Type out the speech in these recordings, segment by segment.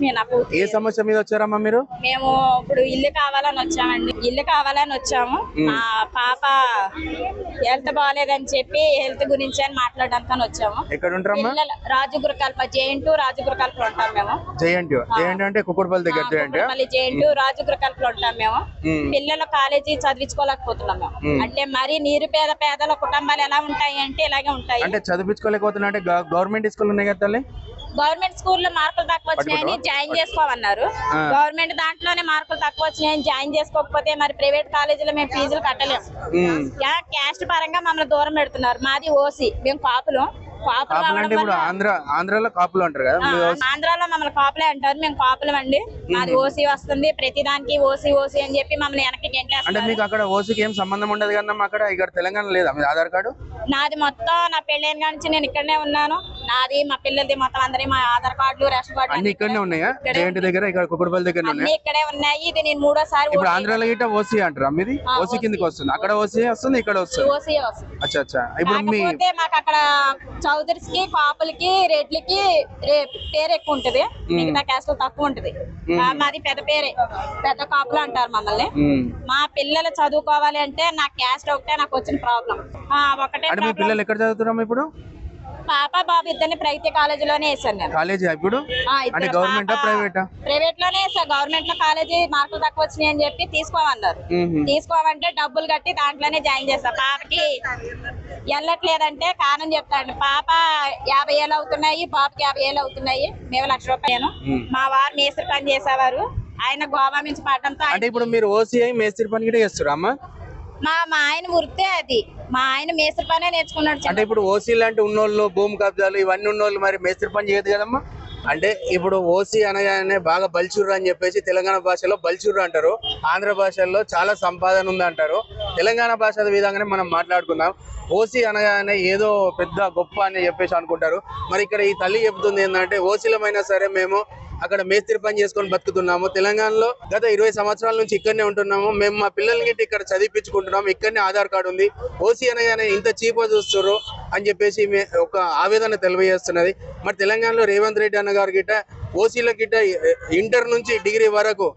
లక్ష్మి నా పూర్తి ఏ సమస్య మీద వచ్చారమ్మా మీరు? మేము ఇప్పుడు ఇల్లు కావాలని వచ్చామండి. ఇల్లు కావాలని వచ్చాము. మా పాప హెల్త్ బాగాలేదని చెప్పి హెల్త్ గురించి అని మాట్లాడడానికి వచ్చాము. ఎక్కడ ఉంటారమ్మా పిల్లల రాజుగురకల్ప జేఎన్ రాజుగురకల్పలో ఉంటాం మేము. జయంటి జయంటి అంటే కుక్కడపల్లి దగ్గర మళ్ళీ జేఎన్ రాజుగురకల్పలో ఉంటాం మేము. పిల్లల కాలేజీ చదివించుకోలేకపోతున్నాం మేము. అంటే మరి నీరు పేద పేదల కుటుంబాలు ఎలా ఉంటాయి అంటే ఇలాగే ఉంటాయి. అంటే చదివించుకోలేకపోతున్నా అంటే గవర్నమెంట్ స్కూల్ ఉన్నాయి కదా తల్లి? గవర్నమెంట్ స్కూల్లో మార్కులు తక్కువ వచ్చినాయని జాయిన్ చేసుకోమన్నారు. గవర్నమెంట్ దాంట్లోనే మార్కులు తక్కువ వచ్చినాయని జాయిన్ చేసుకోకపోతే మరి ప్రైవేట్ కాలేజీలో మేము ఫీజులు కట్టలేము క్యాస్ట్ పరంగా మమ్మల్ని దూరం పెడుతున్నారు. మాది ఓసీ మేము కాపులు. అంటే ఇప్పుడు ఆంధ్ర ఆంధ్రాలో కాపులు అంటారు కదా? ఆ, మీరు ఆంధ్రాలో మమ్మల్ని కాపులే అంటారు. మేము కాపులం అండి. మాది ఓసీ వస్తుంది. ప్రతి దానికి ఓసీ ఓసీ అని చెప్పి మమ్మల్ని వెనక్కి అంటే గెంటేస్తారు మీకు అక్కడ ఓసీకి ఏం సంబంధం ఉండదు కదమ్మా అక్కడ ఇక్కడ తెలంగాణ లేదా? మీ ఆధార్ కార్డు? నాది మొత్తం నా పెళ్ళైన కాడి నుంచి నేను ఇక్కడనే ఉన్నాను. నాది మా పిల్లలది మొత్తం అందరి మా ఆధార్ కార్డులు రేషన్ కార్డులు అన్ని ఇక్కడనే ఉన్నాయా? జయంటి దగ్గర ఇక్కడ కుక్కడపల్లి దగ్గర అన్ని ఇక్కడే ఉన్నాయి. ఇది నేను మూడోసారి ఇప్పుడు ఆంధ్రాలో గిట్ట ఓసీ అంటారు మీది? ఓసీ కిందకి వస్తుంది. అక్కడ ఓసీ వస్తుంది ఇక్కడ వస్తుంది. ఓసీ వస్తుంది అచ్చా అచ్చా. ఇప్పుడు మీ మాకు అక్కడ చౌదరిస్కి కాపులకి రెడ్లకి పేరు ఎక్కువ ఉంటది. మిగతా క్యాస్ట్ తక్కువ ఉంటది. మాది పెద్ద పేరే. పెద్ద కాపులు అంటారు మమ్మల్ని. మా పిల్లలు చదువుకోవాలి అంటే నా క్యాస్ట్ ఒకటే నాకు వచ్చిన ప్రాబ్లం. ఒకటే పిల్లలు ఎక్కడ చదువుతున్నాం ఇప్పుడు? పాప బాబు ఇద్దరిని ప్రగతి కాలేజీలోనే వేసాను నేను. కాలేజీ ఇప్పుడు? ఇద్దరు అంటే గవర్నమెంటా ప్రైవేటా ప్రైవేట్లోనే వేసా గవర్నమెంట్లో కాలేజీ మార్కులు తక్కువ వచ్చినాయి అని చెప్పి తీసుకోమన్నారు. తీసుకోమంటే డబ్బులు కట్టి దాంట్లోనే జాయిన్ చేస్తా పాపకి వెళ్ళట్లేదంటే కారణం చెప్తాడు పాప యాభై ఏళ్ళు అవుతున్నాయి బాబుకి యాభై ఏళ్ళు అవుతున్నాయి. మేము లక్ష రూపాయలు మా వారు మేస్త్రి పని చేసేవారు. ఆయన గోవా నుంచి పడడంతో అంటే ఇప్పుడు మీరు ఓసీఐ మేస్త్రి పని కూడా చేస్తారా అమ్మా? మా మా ఆయన వృత్తే అది. మా ఆయన మేస్త్రి పనే నేర్చుకున్నాడు అంటే ఇప్పుడు ఓసీ లాంటి ఉన్నోళ్ళు భూమి కబ్జాలు ఇవన్నీ ఉన్నోళ్ళు మరి మేస్త్రి పని చేయదు కదమ్మా? అంటే ఇప్పుడు ఓసీ అనగానే బాగా బల్చుర్రు అని చెప్పేసి తెలంగాణ భాషలో బల్చుర్రు అంటారు. ఆంధ్ర భాషల్లో చాలా సంపాదన ఉంది అంటారు. తెలంగాణ భాష విధంగానే మనం మాట్లాడుకుందాం. ఓసీ అనగానే ఏదో పెద్ద గొప్ప అని చెప్పేసి అనుకుంటారు. మరి ఇక్కడ ఈ తల్లి చెప్తుంది ఏంటంటే ఓసీలమైనా సరే మేము అక్కడ మేస్త్రి పని చేసుకొని బతుకుతున్నాము. తెలంగాణలో గత ఇరవై సంవత్సరాల నుంచి ఇక్కడనే ఉంటున్నాము. మేము మా పిల్లలకి ఇక్కడ చదివించుకుంటున్నాము ఇక్కడనే ఆధార్ కార్డు ఉంది. ఓసీ అనగానే ఇంత చీపో చూస్తున్నారు అని చెప్పేసి మే- ఒక ఆవేదన తెలియజేస్తున్నది. మరి తెలంగాణలో రేవంత్ రెడ్డి అన్న గారి గిట్ట ఓసీల గిట్ట ఇంటర్ నుంచి డిగ్రీ వరకు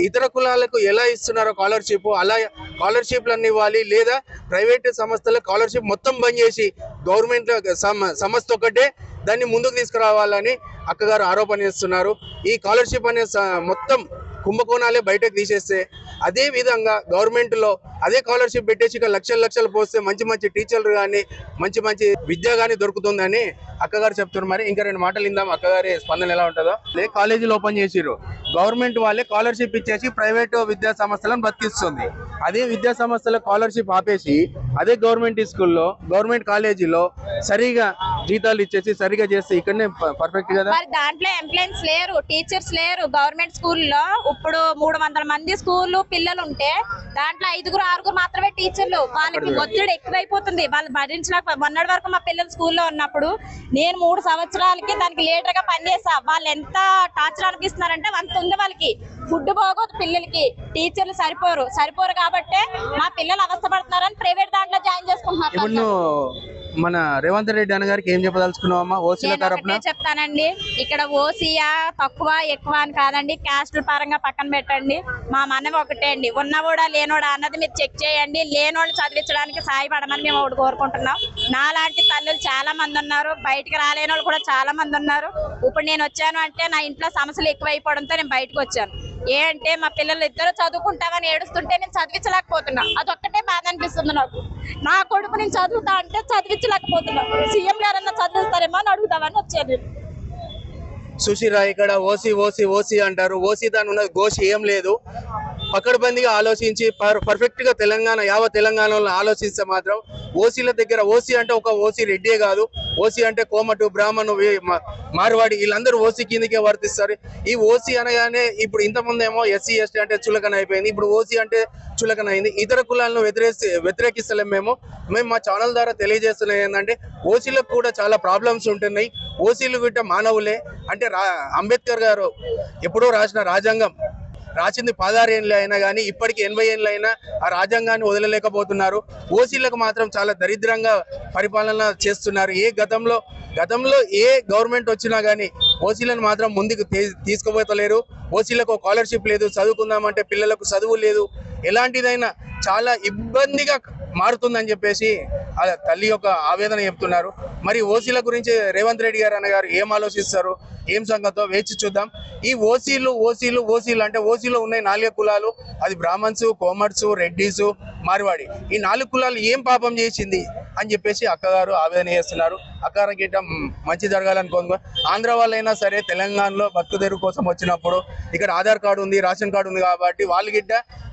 ఇతర కులాలకు ఎలా ఇస్తున్నారో స్కాలర్షిప్ అలా స్కాలర్షిప్లు అన్ని ఇవ్వాలి లేదా ప్రైవేట్ సంస్థల స్కాలర్షిప్ మొత్తం బంద్ చేసి గవర్నమెంట్ సమ- సంస్థ ఒకటే దాన్ని ముందుకు తీసుకురావాలని అక్కగారు ఆరోపణ చేస్తున్నారు. ఈ స్కాలర్షిప్ అనే మొత్తం కుంభకోణాలే బయటకు తీసేస్తే అదే విధంగా గవర్నమెంట్లో అదే స్కాలర్షిప్ పెట్టేసి ఇక లక్షలు లక్షలు పోస్తే మంచి మంచి టీచర్లు కానీ మంచి మంచి విద్య కానీ దొరుకుతుందని అక్కగారు చెప్తున్నారు. మరి ఇంకా రెండు మాటలు ఇందాం అక్కగారి స్పందన ఎలా ఉంటుందో. అదే కాలేజీలు ఓపెన్ చేసిరు గవర్నమెంట్ వాళ్ళే స్కాలర్షిప్ ఇచ్చేసి ప్రైవేట్ విద్యా సంస్థలను బతికిస్తుంది. అదే విద్యా సంస్థల స్కాలర్షిప్ ఆపేసి అదే గవర్నమెంట్ స్కూల్లో గవర్నమెంట్ కాలేజీలో సరిగా జీతాలు ఇచ్చేసి సరిగా చేస్తే ఇక్కడనే పర్ఫెక్ట్ కదా? మరి దాంట్లో ఎంప్లాయన్స్ లేరు టీచర్స్ లేరు గవర్నమెంట్ స్కూల్లో. ఇప్పుడు మూడు వందల మంది స్కూల్ పిల్లలు ఉంటే దాంట్లో ఐదుగురు ఆరుగురు మాత్రమే టీచర్లు. వాళ్ళకి ఒత్తిడి ఎక్కువైపోతుంది. వాళ్ళు భరించలేక మొన్నటి వరకు మా పిల్లలు స్కూల్లో ఉన్నప్పుడు నేను మూడు సంవత్సరాలకి దానికి లీడర్గా పనిచేసా వాళ్ళు ఎంత టార్చర్ అనిపిస్తున్నారంటే అంత ఉంది వాళ్ళకి. ఫుడ్ బాగోదు పిల్లలకి. టీచర్లు సరిపోరు. సరిపోరు కాబట్టే మా పిల్లలు అవస్థపడుతున్నారని ప్రైవేట్ దాంట్లో జాయిన్ చేసుకుంటున్నారు. మన రేవంత్ రెడ్డి అన్న గారికి ఏం చెప్పదలుచుకున్నావమ్మా? ఓసీల నేను తరపున? చెప్తానండి. ఇక్కడ ఓసీయా తక్కువ ఎక్కువ అని కాదండి. క్యాస్ట్ పరంగా పక్కన పెట్టండి. మా మనవి ఒకటే అండి. ఉన్నవాడా లేనోడా అన్నది మీరు చెక్ చేయండి. లేనోళ్ళు చదివించడానికి సాయపడమని మేము ఒకటి కోరుకుంటున్నాం. నాలాంటి తల్లులు చాలా మంది ఉన్నారు. బయటికి రాలేని కూడా చాలా మంది ఉన్నారు. ఇప్పుడు నేను వచ్చాను అంటే నా ఇంట్లో సమస్యలు ఎక్కువైపోవడంతో నేను బయటకు వచ్చాను. ఏ అంటే మా పిల్లలు ఇద్దరు చదువుకుంటామని ఏడుస్తుంటే నేను చదివించలేకపోతున్నా. అదొక్కటే బాధ అనిపిస్తుంది నాకు. నా కొడుకు నేను చదువుతా అంటే చదివించలేకపోతున్నా. సీఎం గారన్నా చదివిస్తారేమో అని అడుగుతామని వచ్చాను సుశీరా ఇక్కడ ఓసీ ఓసీ ఓసీ అంటారు. ఓసీ దాని ఉన్నది గోసి ఏం లేదు. పకడ్బందీగా ఆలోచించి పర్- పర్ఫెక్ట్గా తెలంగాణ యావ తెలంగాణలో ఆలోచిస్తే మాత్రం ఓసీల దగ్గర ఓసీ అంటే ఒక ఓసీ రెడ్డే కాదు. ఓసీ అంటే కోమటు బ్రాహ్మణు మార్వాడి వీళ్ళందరూ ఓసీ కిందకే వర్తిస్తారు. ఈ ఓసీ అనగానే ఇప్పుడు ఇంతకుముందు ఏమో ఎస్సీ ఎస్టీ అంటే చులకన అయిపోయింది. ఇప్పుడు ఓసీ అంటే చులకన అయింది. ఇతర కులాలను వ్యతిరేకి వ్యతిరేకిస్తలేం మేము. మేము మా ఛానల్ ద్వారా తెలియజేస్తున్న ఏంటంటే ఓసీలకు కూడా చాలా ప్రాబ్లమ్స్ ఉంటున్నాయి. ఓసీలు గిట్ట మానవులే. అంటే రా అంబేద్కర్ గారు ఎప్పుడో రాసిన రాజ్యాంగం రాసింది పదహారు ఏళ్ళు అయినా కానీ ఇప్పటికి ఎనభై ఏళ్ళు అయినా ఆ రాజ్యాంగాన్ని వదలలేకపోతున్నారు. ఓసీలకు మాత్రం చాలా దరిద్రంగా పరిపాలన చేస్తున్నారు. ఏ గతంలో గతంలో ఏ గవర్నమెంట్ వచ్చినా కానీ ఓసీలను మాత్రం ముందుకు తీ- తీసుకుపోతలేరు. ఓసీలకు స్కాలర్షిప్ లేదు చదువుకుందామంటే పిల్లలకు చదువు లేదు. ఎలాంటిదైనా చాలా ఇబ్బందిగా మారుతుందని చెప్పేసి ఆ తల్లి యొక్క ఆవేదన చెప్తున్నారు. మరి ఓసీల గురించి రేవంత్ రెడ్డి గారు అన్నగారు ఏం ఆలోచిస్తారు? ఏం సంగతో వేచి చూద్దాం. ఈ ఓసీలు ఓసీలు ఓసీలు అంటే ఓసీలో ఉన్నాయి నాలుగు కులాలు. అది బ్రాహ్మణ్స్ కోమర్స్ రెడ్డీస్ మార్వాడి. ఈ నాలుగు కులాలు ఏం పాపం చేసింది అని చెప్పేసి అక్కగారు ఆవేదన చేస్తున్నారు. అక్కగారు గిట్ట మంచి జరగాలనుకో ఆంధ్ర వాళ్ళైనా సరే తెలంగాణలో భక్తు తెరువు కోసం వచ్చినప్పుడు ఇక్కడ ఆధార్ కార్డు ఉంది రేషన్ కార్డు ఉంది కాబట్టి వాళ్ళు గిట్ట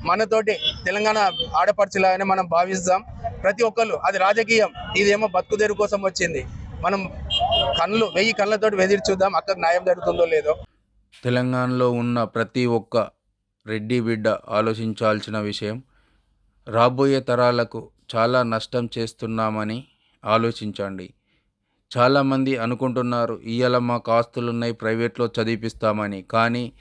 మనతోటి తెలంగాణ ఆడపడుచులాగానే మనం భావిస్తాం. ప్రతి ఒక్కళ్ళు అది రాజకీయం. ఇదేమో బతుకుదెరు కోసం వచ్చింది. మనం కళ్ళు వెయ్యి కళ్ళతోటి వెదిరి చూద్దాం అక్కడ న్యాయం జరుగుతుందో లేదో. తెలంగాణలో ఉన్న ప్రతి ఒక్క రెడ్డి బిడ్డ ఆలోచించాల్సిన విషయం రాబోయే తరాలకు చాలా నష్టం చేస్తున్నామని ఆలోచించండి. చాలామంది అనుకుంటున్నారు ఇయ్యాల మాకు ఆస్తులున్నాయి ప్రైవేట్లో చదివిపిస్తామని. కానీ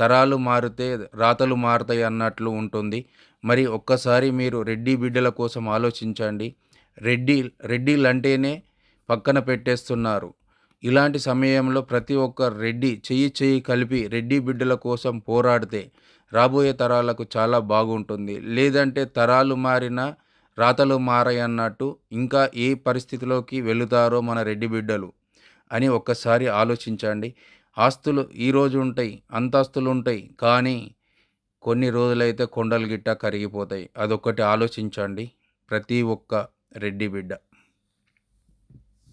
తరాలు మారితే రాతలు మారుతాయి అన్నట్లు ఉంటుంది. మరి ఒక్కసారి మీరు రెడ్డి బిడ్డల కోసం ఆలోచించండి. రెడ్డి రెడ్డిలు అంటేనే పక్కన పెట్టేస్తున్నారు. ఇలాంటి సమయంలో ప్రతి ఒక్క రెడ్డి చెయ్యి చెయ్యి కలిపి రెడ్డి బిడ్డల కోసం పోరాడితే రాబోయే తరాలకు చాలా బాగుంటుంది. లేదంటే తరాలు మారినా రాతలు మారాయన్నట్టు ఇంకా ఏ పరిస్థితిలోకి వెళుతారో మన రెడ్డి బిడ్డలు అని ఒక్కసారి ఆలోచించండి. ఆస్తులు ఈరోజు ఉంటాయి అంతస్తులు ఉంటాయి కానీ కొన్ని రోజులైతే కొండలు గిట్ట కరిగిపోతాయి. అదొక్కటి ఆలోచించండి. ప్రతి ఒక్క రెడ్డి బిడ్డ.